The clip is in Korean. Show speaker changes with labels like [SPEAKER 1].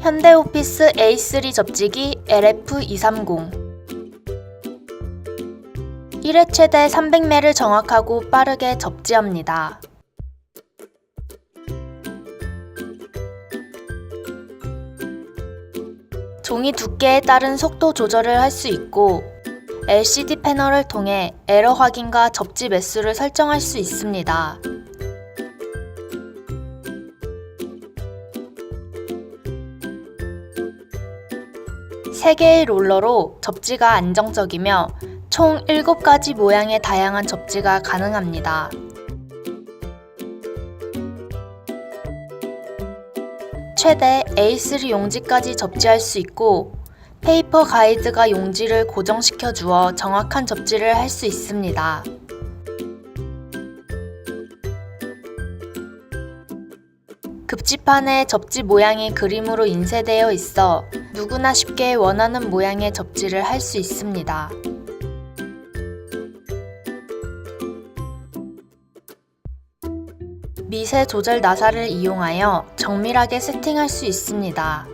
[SPEAKER 1] 현대오피스 A3 접지기 LF230 1회 최대 300매를 정확하고 빠르게 접지합니다. 종이 두께에 따른 속도 조절을 할 수 있고 LCD 패널을 통해 에러 확인과 접지 매수를 설정할 수 있습니다. 세개의 롤러로 접지가 안정적이며 총 7가지 모양의 다양한 접지가 가능합니다. 최대 A3 용지까지 접지할 수 있고 페이퍼 가이드가 용지를 고정시켜 주어 정확한 접지를 할 수 있습니다. 급지판에 접지 모양이 그림으로 인쇄되어 있어 누구나 쉽게 원하는 모양의 접지를 할 수 있습니다. 미세 조절 나사를 이용하여 정밀하게 세팅할 수 있습니다.